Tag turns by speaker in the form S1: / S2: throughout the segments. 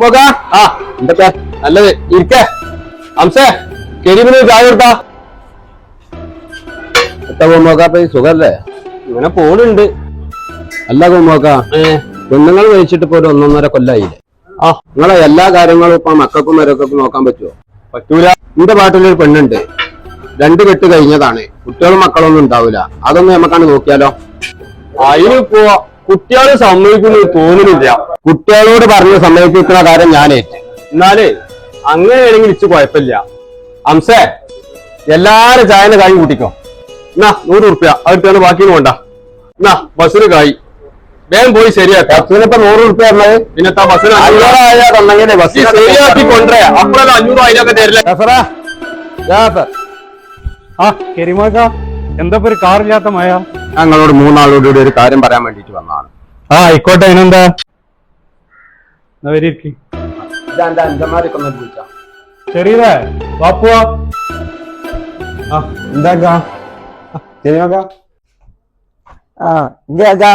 S1: നോക്ക ആ എന്തൊക്കെ? നല്ലത്. ഇരിക്ക. അംസേ കെരിമിന് ചായ കൊടുത്താ. എത്ര നോക്കാപ്പ സുഖല്ലേ? ഇങ്ങനെ പോണുണ്ട്. അല്ല നോക്ക. പെണ്ണുങ്ങൾ കഴിച്ചിട്ട് ഇപ്പൊ ഒരു ഒന്നൊന്നര കൊല്ലായില്ലേ? ആ നിങ്ങളെ എല്ലാ കാര്യങ്ങളും ഇപ്പൊ മക്കൾക്കും മരക്കൊക്കെ നോക്കാൻ പറ്റുമോ പറ്റൂല. എന്റെ പാട്ടിലൊരു പെണ്ണുണ്ട്. രണ്ട് കെട്ട് കഴിഞ്ഞതാണ്. കുട്ടികളും മക്കളൊന്നും ഉണ്ടാവില്ല അതൊന്നും നമുക്കാണ് നോക്കിയാലോ? അതിനിപ്പോ കുട്ടികളെ സമ്മതിക്കുന്നു തോന്നുന്നില്ല. കുട്ടികളോട് പറഞ്ഞ് സമ്മതിപ്പിക്കുന്ന കാര്യം ഞാനേറ്റ് എന്നാലേ അങ്ങനെയാണെങ്കിൽ ഇച്ച് കുഴപ്പമില്ല. അംസേ എല്ലാരും ചായന്റെ കായ് കൂട്ടിക്കോ. എന്നാ നൂറ് ഉറുപ്പ്യ. അതെടുത്താണ് ബാക്കി വേണ്ട എന്നാ ബസ്സിന് കായ്. വേഗം പോയി ശരിയാക്കാം. ബസ്സിനിപ്പോ നൂറ് ഉറുപ്പ്യ പറഞ്ഞത്? പിന്നെ ബസ്സിന് അഞ്ഞൂറായാൽ ബസ് ശരിയാക്കി കൊണ്ടേ അപ്പോഴല്ലോ അഞ്ഞൂറ് അതിനൊക്കെ തരില്ല?
S2: ആ കെരിമാക്ക എന്താ ഒരു കാറില്ലാത്ത മഴ?
S1: ഞങ്ങളോട് മൂന്നാളോട് കൂടി ഒരു കാര്യം പറയാൻ വേണ്ടിട്ട് വന്നതാണ്.
S2: ആ ആയിക്കോട്ടെ അതിനെന്താ? വരിയിരിക്കും
S1: ഇതാ അഞ്ചന്മാരൊക്കെ വിളിച്ചാ.
S2: ചെറിയതേ വാപ്പുവാ.
S1: ആ എന്താക്കാ ശരിയാക്കാ
S3: ആ എന്താ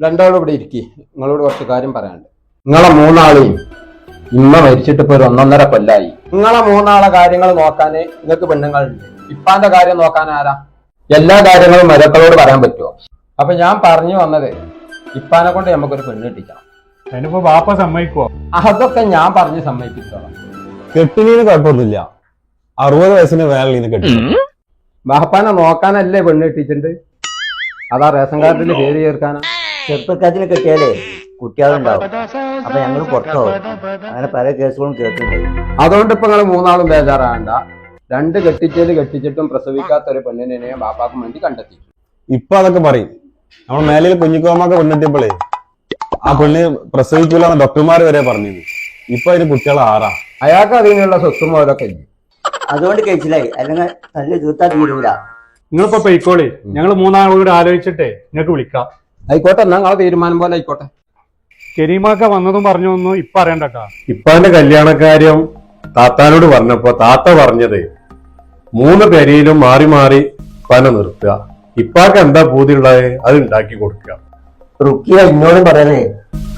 S1: രണ്ടാളും ഇവിടെ ഇരിക്കി. നിങ്ങളോട് കുറച്ച് കാര്യം പറയാനുണ്ട്. നിങ്ങളെ മൂന്നാളെയും ഇമ്മ മരിച്ചിട്ട് ഇപ്പൊ ഒരു ഒന്നൊന്നര കൊല്ലായി. നിങ്ങളെ മൂന്നാളെ കാര്യങ്ങൾ നോക്കാനേ നിങ്ങൾക്ക് പെണ്ണുങ്ങളുണ്ട്. ഇപ്പാന്റെ കാര്യം നോക്കാൻ ആരാ? എല്ലാ കാര്യങ്ങളും മരക്കളോട് പറയാൻ പറ്റുമോ? അപ്പൊ ഞാൻ പറഞ്ഞു വന്നത് ഇപ്പാനെ കൊണ്ട് നമുക്കൊരു പെണ്ണ് കിട്ടിക്കണം.
S2: അതിനിപ്പോ വാപ്പ സമ്മതിക്കുവോ?
S1: അതൊക്കെ ഞാൻ പറഞ്ഞ് സമ്മതിപ്പിച്ചോളാം.
S4: കെട്ടിനീന് കുഴപ്പമൊന്നുമില്ല. അറുപത് വയസ്സിന് വേറെ കെട്ടി
S1: ബാപ്പാനെ നോക്കാനല്ലേ പെണ്ണ് കിട്ടിയിട്ടുണ്ട് അതാ റേഷൻ കാർഡിൽ പേര് ചേർക്കാനാ.
S3: ചെറുപ്പക്കാരത്തിന് കിട്ടിയാലേ കുട്ടികളുണ്ടാവും. അപ്പൊ ഞങ്ങൾ പുറത്തു പോകും. അങ്ങനെ പല കേസുകളും കേൾക്കുന്നുണ്ട്
S1: അതുകൊണ്ട് ഇപ്പൊ നിങ്ങൾ മൂന്നാളും ബേജാറാകണ്ട. രണ്ട് കെട്ടിച്ചേൽ കെട്ടിച്ചിട്ടും പ്രസവിക്കാത്ത ഒരു പെണ്ണിനെ ബാപ്പാക്കും വേണ്ടി കണ്ടെത്തി.
S4: ഇപ്പൊ അതൊക്കെ പറയും. നമ്മൾ മേലയിൽ കുഞ്ഞിക്കോമൊക്കെ കൊണ്ടെത്തിയപ്പോഴേ ആ പെണ്ണ് പ്രസവിക്കൂലെന്ന് ഡോക്ടർമാർ വരെ പറഞ്ഞിരുന്നു. ഇപ്പൊ അതിന് കുട്ടികൾ ആറാ.
S1: അയാൾക്ക് അതിനുള്ള സ്വത്തും അതൊക്കെ ഇല്ല?
S3: അതുകൊണ്ട് കഴിച്ചില്ലായി അല്ലെങ്കിൽ തന്നെ തീർത്താ തീരൂല.
S2: നിങ്ങളിപ്പോ പൊയ്ക്കോളി. ഞങ്ങൾ മൂന്നാളോട് ആലോചിച്ചിട്ടേ നിങ്ങൾക്ക് വിളിക്കാം.
S1: ആയിക്കോട്ടെ എന്നാ നിങ്ങളെ തീരുമാനം പോലെ ആയിക്കോട്ടെ.
S2: കെരീമാക്ക വന്നതും പറഞ്ഞു ഒന്നും ഇപ്പൊ അറിയണ്ടട്ടാ
S5: ഇപ്പാന്റെ കല്യാണക്കാര്യം താത്താനോട് പറഞ്ഞപ്പോ താത്ത പറഞ്ഞത് മൂന്ന് പെരയിലും മാറി മാറി പന നിർത്തുക. ഇപ്പാക്ക് എന്താ പൂതിയുള്ളത്? അത് ഉണ്ടാക്കി കൊടുക്കുക.
S3: റുക്കിയ എന്നോട് പറയണേ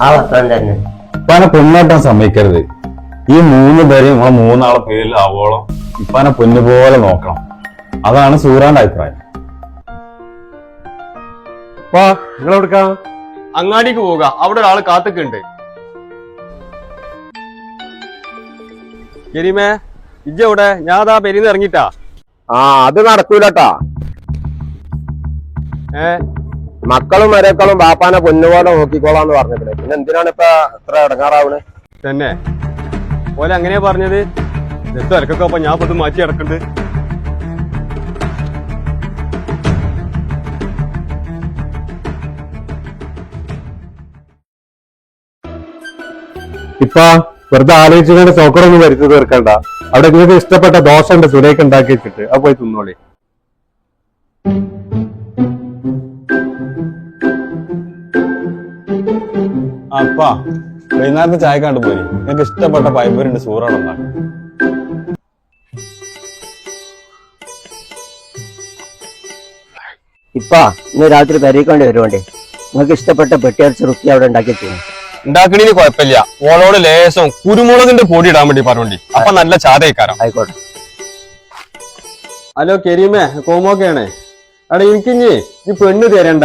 S3: ആ വർത്താനം തന്നെ.
S4: ഇപ്പാനെ പെണ്ണാട്ടാൻ സമ്മതിക്കരുത്. ഈ മൂന്ന് പേരെയും ആ മൂന്നാളെ പേരിൽ ആവോളം ഇപ്പാനെ പൊന്നു പോലെ നോക്കണം. അതാണ് സൂറാന്റെ അഭിപ്രായം.
S2: വാ നിങ്ങൾ എവിടുക്കാ
S1: അങ്ങാടിക്ക് പോവുക. അവിടെ ഒരാൾ കാത്തുക്കുണ്ട് കരീമേ ഇജ്ജ എവിടെ? ഞാൻ അതാ പെരിന്ന് ഇറങ്ങിട്ടാ ആ അത് നടക്കൂലട്ടാ. ഏ? മക്കളും മരക്കളും ബാപ്പാനെ പൊന്നുപോലെ നോക്കിക്കോളാന്ന് പറഞ്ഞിട്ട് പിന്നെ എന്തിനാണ് ഇപ്പൊ ഇത്ര ഇടങ്ങാറാവണേ? തന്നെ. പോലെ അങ്ങനെയാ പറഞ്ഞത്. തിരക്കൊക്കെ അപ്പൊ ഞാൻ ഇപ്പൊ മാറ്റി ഇറക്കുന്നുണ്ട്
S5: ഇപ്പ വെറുതെ ആലോചിച്ചുകൊണ്ട് സോക്കറൊന്നും വരുത്തി തീർക്കണ്ട. അവിടെ നിങ്ങൾക്ക് ഇഷ്ടപ്പെട്ട ദോശ ഉണ്ട് സുരേഖ് ഉണ്ടാക്കി വെച്ചിട്ട്. അത് പോയി തിന്നോളി.
S4: അപ്പാ വൈകുന്നേരത്തെ ചായ കണ്ടു പോയി നിങ്ങൾക്ക് ഇഷ്ടപ്പെട്ട പൈമ്പരുണ്ട് സൂറാണ് ഇപ്പ
S3: ഇപ്പാ ഇന്ന് രാത്രി പെരയിക്കൊണ്ട് വരുവണ്ടേ? നിങ്ങൾക്ക് ഇഷ്ടപ്പെട്ട പെട്ടിയരച്ച് റുക്കി അവിടെ ഉണ്ടാക്കി വെച്ചു
S1: ഉണ്ടാക്കണീന് കുഴപ്പമില്ല. ഓളോട് ലേശം കുരുമുളകിന്റെ പൊടി ഇടാൻ വേണ്ടി പറഞ്ഞോണ്ടി. അപ്പൊ നല്ല ചാതയിക്കാരം
S3: ആയിക്കോട്ടെ.
S1: ഹലോ കരീമേ കോമോക്കെയാണ് എടാ എനിക്കിഞ്ഞി ഈ പെണ്ണ് തരണ്ട.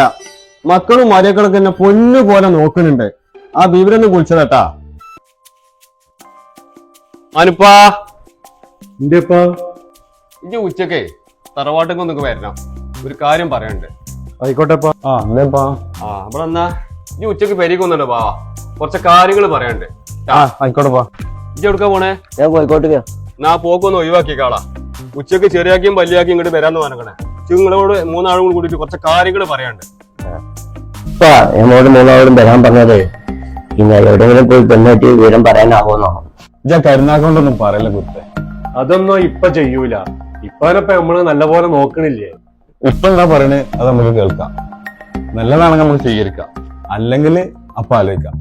S1: മക്കളും മരക്കളൊക്കെ എന്നെ പൊന്നു പോലെ നോക്കുന്നുണ്ട്. ആ വിവരം കുളിച്ചതട്ടാ മനുപ്പാ.
S5: എന്റെ ഇപ്പ
S1: ഇജ്ജ് ഉച്ചക്കേ തറവാട്ടൊക്കെ ഒന്നൊക്കെ വരണം. ഒരു കാര്യം പറയണ്ട്.
S5: ആയിക്കോട്ടെപ്പാ.
S4: ആ എന്തേപ്പാ
S1: ആ ഇജ്ജ് ഉച്ചയ്ക്ക് പെരിക്കൊന്നുണ്ട് പാ കുറച്ച് കാര്യങ്ങൾ പറയണ്ട്
S4: ആ പോ
S1: ഇജ്ജ് എവിടുക്കാ പോണേ?
S3: ഞാൻ കോഴിക്കോട്ട്
S1: നാ പോക്കൊന്ന് ഒഴിവാക്കിക്കാളാ ഉച്ചയ്ക്ക് ചെറിയാക്കിയും വലിയാക്കിയും ഇങ്ങോട്ട് വരാന്ന് പറഞ്ഞേ നിങ്ങളോട് മൂന്നാളും കൂടി കൂടിയിട്ട് കുറച്ച് കാര്യങ്ങൾ
S3: പറയാണ്ട് എന്നോട് മൂന്നാളും വരാൻ പറഞ്ഞത് പിന്നെ എവിടെയെങ്കിലും പോയി പെണ്ണായിട്ട് വിവരം പറയാനാവുമെന്നോ
S4: ഇജ്ജ കരുനാക്കൊണ്ടൊന്നും പറയല്ല കുത്തെ
S5: അതൊന്നും ഇപ്പൊ ചെയ്യൂല. ഇപ്പനപ്പ നമ്മൾ നല്ലപോലെ നോക്കണില്ലേ?
S4: ഇപ്പൊ എന്താ പറയണേ? അത് നമുക്ക് കേൾക്കാം. നല്ലതാണെങ്കിൽ നമുക്ക് സ്വീകരിക്കാം. അല്ലെങ്കിൽ അപ്പൊ ആലോചിക്കാം.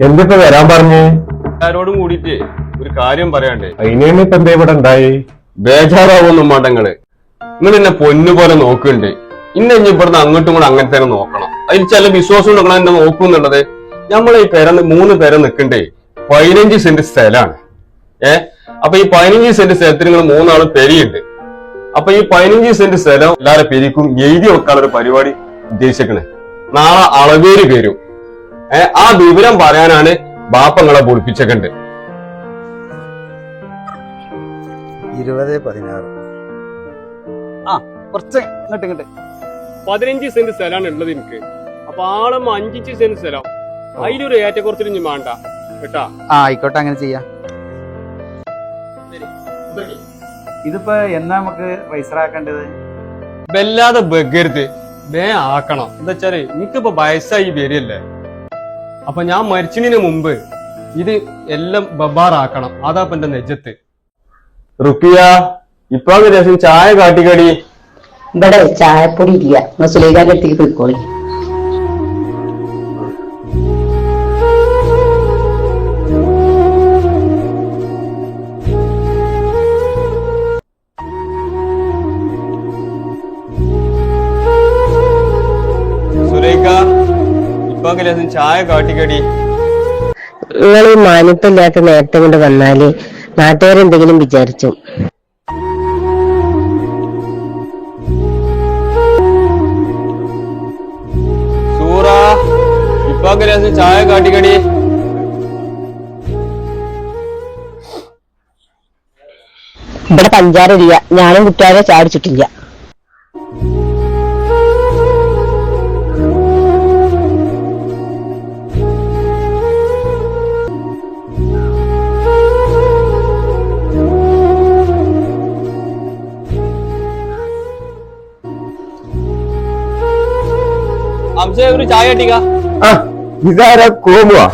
S5: എന്തിപ്പോ വരാൻ പറഞ്ഞേ?
S1: എല്ലാരോടും കൂടിയിട്ട് ഒരു കാര്യം പറയാണ്ട്.
S5: അതിനാണ് ഇപ്പൊ എന്താ ഇവിടെ ഉണ്ടായി?
S1: ബേജാറാവൊന്നും മാട്ടങ്ങൾ നിങ്ങൾ എന്നെ പൊന്നു പോലെ നോക്കുന്നുണ്ട്. ഇന്നെ ഇനി ഇവിടുന്ന് അങ്ങോട്ടും കൂടെ അങ്ങനെ തന്നെ നോക്കണം. അതിൽ ചില വിശ്വാസം നോക്കണം എന്നെ നോക്കുന്നുള്ളത് നമ്മളെ ഈ പേര മൂന്ന് പേരെ നിൽക്കണ്ടേ? പതിനഞ്ച് സെന്റ് സ്ഥലമാണ്. ഏ? അപ്പൊ ഈ പതിനഞ്ച് സെന്റ് സ്ഥലത്തിന് നിങ്ങൾ മൂന്നാളും പെരിയുണ്ട്. അപ്പൊ ഈ പതിനഞ്ച് സെന്റ് സ്ഥലം എല്ലാവരും പെരിക്കും. എഴുതി വെക്കാനുള്ള പരിപാടി ഉദ്ദേശിക്കണേ നാളെ അളവേര് പേരും. ഏ ആ വിവരം പറയാനാണ് ബാപ്പങ്ങളെ പൊളിപ്പിച്ചേക്കണ്ട്
S6: ഇരുപത് പതിനാറ്.
S2: ആ കുറച്ച് ഇങ്ങോട്ട് ഇങ്ങോട്ട്.
S7: പതിനഞ്ച് സെന്റ് സ്ഥലമാണ് ഉള്ളത് എനിക്ക്. അപ്പൊ ആളും അഞ്ചിഞ്ച് സെന്റ് സ്ഥലം. അതിലൊരു ഏറ്റക്കുറച്ചിലും ഇനി വേണ്ട. കേട്ടാ?
S6: ആ ആയിക്കോട്ടെ അങ്ങനെ ചെയ്യാം. ഇതിപ്പോ എന്നാ നമുക്ക് രജിസ്റ്റർ ആക്കേണ്ടത്?
S7: വല്ലാതെ ബഗരുത്. വേ ആക്കണം. എന്താ വെച്ചാൽ എനിക്കിപ്പോ വയസ്സായി വരില്ലേ അപ്പൊ ഞാൻ മരിച്ചതിന് മുമ്പ് ഇത് എല്ലാം ബബാറാക്കണം. അതാ ഇപ്പൊ എന്റെ നെജത്ത്.
S1: റുക്കിയ ഇപ്പൊ രസം ചായ കാട്ടിക്കടി.
S8: ഇവിടെ ചായപ്പൊടി ഇല്ല. സുലൈഖാന്റെ അടുത്തേക്ക് പോയിക്കോളി.
S7: ചായ കാട്ടിക്കടി?
S8: നിങ്ങൾ ഈ മാനിപ്പില്ലാത്ത നേരത്തെ കൊണ്ട് വന്നാൽ നാട്ടുകാരെന്തെങ്കിലും വിചാരിച്ചു.
S7: സൂറ ചായ കാട്ടിക്കടി?
S8: ഇവിടെ പഞ്ചാറില്ല ഞാനും കുട്ടിയാരെ ചാടിച്ചിട്ടില്ല
S7: ചായ കാട്ടിക്ക.
S3: ആ ഇതാരാ കോമുവാ?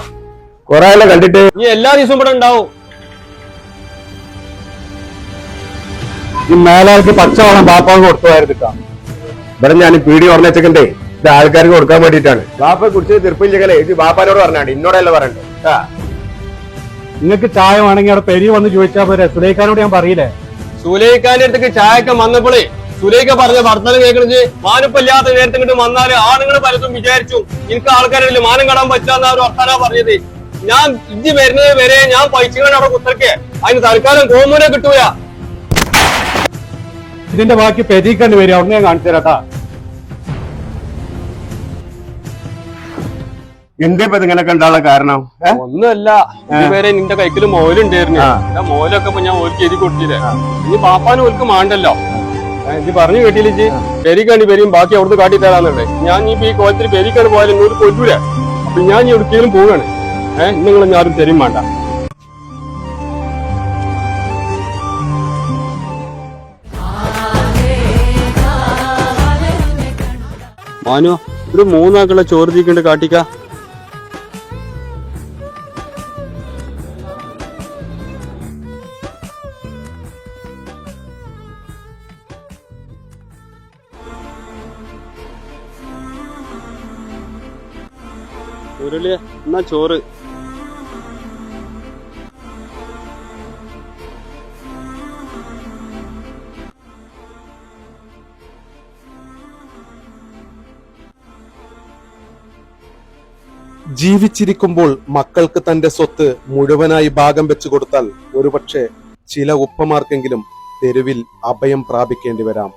S3: കൊറേ കണ്ടിട്ട്.
S7: നീ എല്ലാ ദിവസവും ഇവിടെ ഉണ്ടാവും.
S5: ഈ മേലാൾക്ക് പച്ചവളം ബാപ്പാക്ക് കൊടുത്തുമായിരുന്നിട്ടാ ഇവിടെ ഞാൻ പീടി ഓർമ്മച്ചക്കണ്ടേ ഇത് ആൾക്കാർക്ക് കൊടുക്കാൻ വേണ്ടിയിട്ടാണ്. ബാപ്പയെ കുറിച്ച് തീർപ്പില്ലേ ഇത് ബാപ്പാനോട് പറഞ്ഞാണ്. ഇന്നോടല്ല പറയണ്ടേ? ആ.
S2: നിങ്ങൾക്ക് ചായ വേണമെങ്കിൽ അവിടെ പെരി വന്ന് ചോദിച്ചാൽ പോരെ. സുലൈഖാനോട് ഞാൻ പറയില്ലേ?
S7: സുലൈഖാന്റെ അടുത്തേക്ക് ചായക്ക വന്നപ്പോഴേ സുലൈഖ പറഞ്ഞ വർത്തനം കേൾക്കണത് മാനിപ്പല്ലാത്ത നേരത്തെ ഇങ്ങോട്ട് വന്നാൽ ആണുങ്ങൾ പലതും വിചാരിച്ചു. എനിക്ക് ആൾക്കാരില്ല മാനം കാണാൻ പറ്റാന്ന് അവർ വർത്താനാ പറഞ്ഞത്. ഞാൻ ഇജ്ജ് വരുന്നത് വരെ ഞാൻ പൈസകളാണ് അവിടെ കുത്തർക്കെ അതിന് തൽക്കാലം കോമൂനെ കിട്ടൂല.
S2: ഇതിന്റെ ബാക്കി പെരീക്കണ്ട് വരും അവിടെ ഞാൻ കാണിച്ചു തരാട്ടാ.
S5: എന്തേ ഇപ്പൊ ഇങ്ങനെ കണ്ടാളെ കാരണം?
S7: ഒന്നുമല്ല ഇതുവരെ നിന്റെ കൈക്കിൽ മോലുണ്ടായിരുന്നു. മോലൊക്കെ ഞാൻ ഓർക്ക് എഴുതി കൊടുത്തില്ലേ? ഇനി പാപ്പാനും ഓർക്ക് മാണ്ടല്ലോ. ഇത് പറഞ്ഞു കേട്ടില്ലേ പെരിക്കാണ് പെരിയും ബാക്കി അവിടുന്ന് കാട്ടി തരാന്നുണ്ടേ. ഞാൻ ഇപ്പൊ ഈ കോലത്തിൽ പെരിക്കാണ് പോയാലും ഇങ്ങോട്ട് കൊല്ലൂല. അപ്പൊ ഞാൻ ഈ ഉടുക്കിയിലും പോവാണ്. ഏഹ് നിങ്ങൾ ഞാനും തരും വേണ്ട. മാനു ഒരു മൂന്നാക്കുള്ള ചോറ് തീക്കണ്ട് കാട്ടിക്ക. ഉരുളിയ എന്നാ ചോറ്?
S9: ജീവിച്ചിരിക്കുമ്പോൾ മക്കൾക്ക് തന്റെ സ്വത്ത് മുഴുവനായി ഭാഗം വെച്ചു കൊടുത്താൽ ഒരുപക്ഷെ ചില ഉപ്പമാർക്കെങ്കിലും തെരുവിൽ അഭയം പ്രാപിക്കേണ്ടി വരാം.